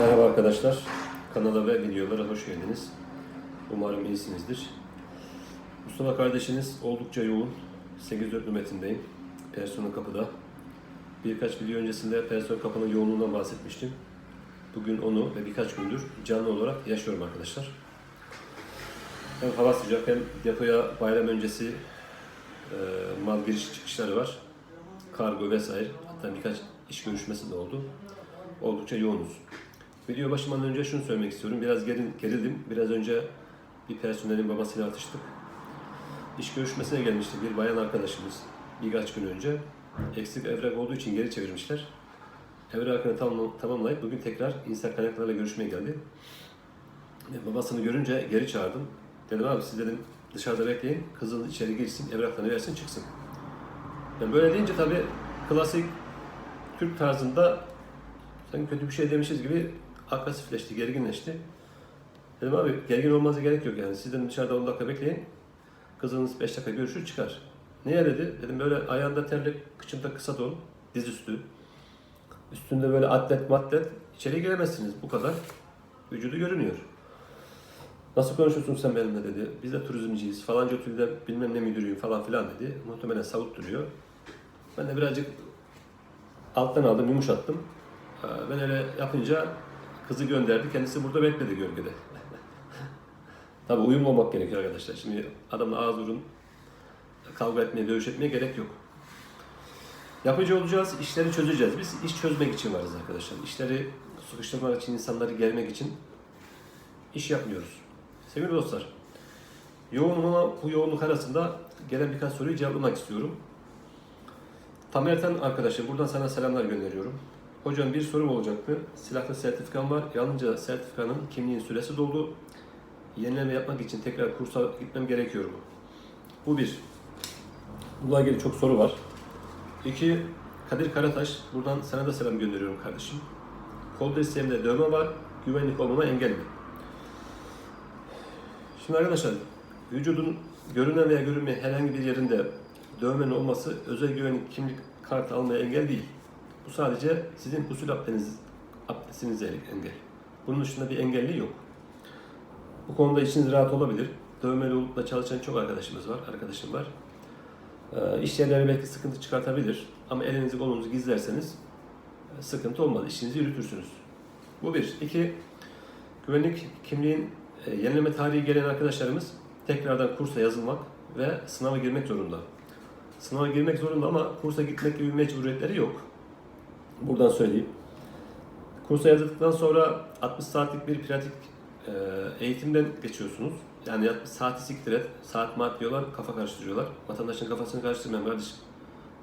Merhaba arkadaşlar. Kanala ve videolara hoş geldiniz. Umarım iyisinizdir. Mustafa kardeşiniz oldukça yoğun. 8-4 nöbetindeyim. Personel kapıda. Birkaç video öncesinde personel kapının yoğunluğundan bahsetmiştim. Bugün onu ve birkaç gündür canlı olarak yaşıyorum arkadaşlar. Hem hava sıcak hem depoya bayram öncesi e, mal giriş çıkışları var. Kargo vesaire. Hatta birkaç iş görüşmesi de oldu. Oldukça yoğunuz. Video başlamadan önce şunu söylemek istiyorum. Biraz gerin, gerildim. Biraz önce bir personelin babasıyla atıştık. İş görüşmesine gelmişti bir bayan arkadaşımız birkaç gün önce. Eksik evrak olduğu için geri çevirmişler. Evrakını tamam, tamamlayıp bugün tekrar insan kaynaklarıyla görüşmeye geldi. Babasını görünce geri çağırdım. Dedim abi siz dedim dışarıda bekleyin. Kızın içeri girsin, evraklarını versin çıksın. Ben böyle deyince tabii klasik Türk tarzında sanki kötü bir şey demişiz gibi agresifleşti, gerginleşti. Dedim abi gergin olmanıza gerek yok yani. Siz dedim dışarıda 10 dakika bekleyin. Kızınız 5 dakika görüşür çıkar. Niye dedi? Dedim böyle ayağında terlik, kıçımda kısa don, dizüstü. Üstünde böyle atlet matlet. İçeri giremezsiniz bu kadar. Vücudu görünüyor. Nasıl konuşuyorsun sen benimle dedi. Biz de turizmciyiz. Falanca otelde bilmem ne müdürüyüm falan filan dedi. Muhtemelen savut duruyor. Ben de birazcık alttan aldım, yumuşattım. Ee, Ben öyle yapınca kızı gönderdi. Kendisi burada bekledi gölgede. Tabii uyumlu olmak gerekiyor arkadaşlar. Şimdi adamla ağız burun kavga etmeye, dövüş etmeye gerek yok. Yapıcı olacağız, işleri çözeceğiz. Biz iş çözmek için varız arkadaşlar. İşleri sıkıştırmak için, insanları germek için iş yapmıyoruz. Sevgili dostlar, yoğunluğuna bu yoğunluk arasında gelen birkaç soruyu cevaplamak istiyorum. Tamer Erten arkadaşım, buradan sana selamlar gönderiyorum. Hocam bir sorum olacaktı. Silahlı sertifikam var. Yalnızca sertifikanın kimliğin süresi doldu. Yenileme yapmak için tekrar kursa gitmem gerekiyor mu? Bu bir. Bununla ilgili çok soru var. İki, Kadir Karataş. Buradan sana da selam gönderiyorum kardeşim. Kol desteğimde dövme var. Güvenlik olmama engel mi? Şimdi arkadaşlar, vücudun görünen veya görünmeyen herhangi bir yerinde dövmenin olması özel güvenlik kimlik kartı almaya engel değil. Bu sadece sizin usul abdestiniz, abdestinize engel. Bunun dışında bir engelli yok. Bu konuda içiniz rahat olabilir. Dövmeli olup da çalışan çok arkadaşımız var, arkadaşım var. İş yerleri belki sıkıntı çıkartabilir ama elinizi kolunuzu gizlerseniz e, sıkıntı olmaz, işinizi yürütürsünüz. Bu bir. İki, güvenlik kimliğin e, yenileme tarihi gelen arkadaşlarımız tekrardan kursa yazılmak ve sınava girmek zorunda. Sınava girmek zorunda ama kursa gitmek gibi mecburiyetleri yok. Buradan söyleyeyim. Kursa yazıldıktan sonra 60 saatlik bir pratik e, eğitimden geçiyorsunuz. Yani 60 saati siktir et, saat maat diyorlar, kafa karıştırıyorlar. Vatandaşın kafasını karıştırmayın kardeşim.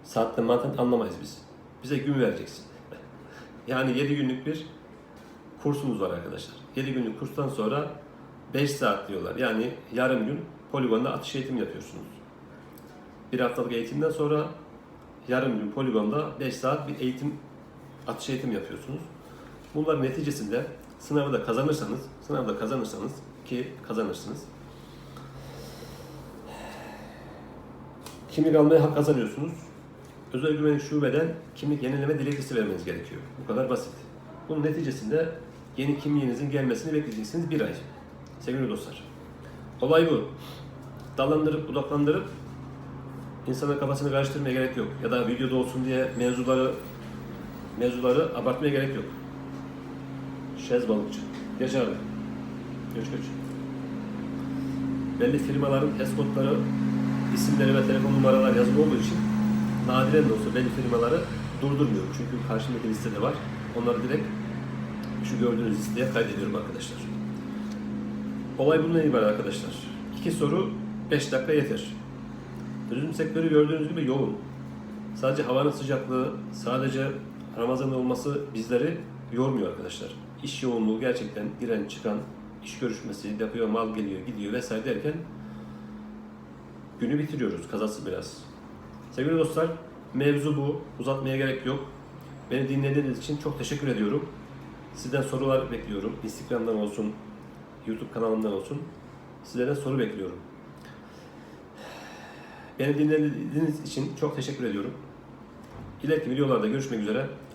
Saatten maatten anlamayız biz. Bize gün vereceksin. yani 7 günlük bir kursumuz var arkadaşlar. 7 günlük kurstan sonra 5 saat diyorlar. Yani yarım gün poligonda atış eğitimi yapıyorsunuz. Bir haftalık eğitimden sonra yarım gün poligonda 5 saat bir eğitim atış eğitim yapıyorsunuz. Bunların neticesinde sınavda kazanırsanız, sınavda kazanırsanız ki kazanırsınız. Kimlik almaya hak kazanıyorsunuz. Özel güvenlik şubeden kimlik yenileme dilekçesi vermeniz gerekiyor. Bu kadar basit. Bunun neticesinde yeni kimliğinizin gelmesini bekleyeceksiniz bir ay. Sevgili dostlar. Olay bu. Dallandırıp budaklandırıp insanın kafasını karıştırmaya gerek yok. Ya da videoda olsun diye mevzuları mevzuları abartmaya gerek yok. Şez balıkçı. Geç abi. Geç geç. Belli firmaların eskortları, isimleri ve telefon numaraları yazılı olduğu için nadiren de olsa belli firmaları durdurmuyorum. Çünkü karşımdaki listede var. Onları direkt şu gördüğünüz listeye kaydediyorum arkadaşlar. Olay bundan ibaret arkadaşlar. İki soru 5 dakika yeter. Turizm sektörü gördüğünüz gibi yoğun. Sadece havanın sıcaklığı, sadece Ramazan olması bizleri yormuyor arkadaşlar. İş yoğunluğu gerçekten giren çıkan, iş görüşmesi, depoya mal geliyor, gidiyor vesaire derken günü bitiriyoruz kazası biraz. Sevgili dostlar, mevzu bu. Uzatmaya gerek yok. Beni dinlediğiniz için çok teşekkür ediyorum. Sizden sorular bekliyorum. Instagram'dan olsun, YouTube kanalımdan olsun. Sizlerden soru bekliyorum. Beni dinlediğiniz için çok teşekkür ediyorum. İleriki videolarda görüşmek üzere.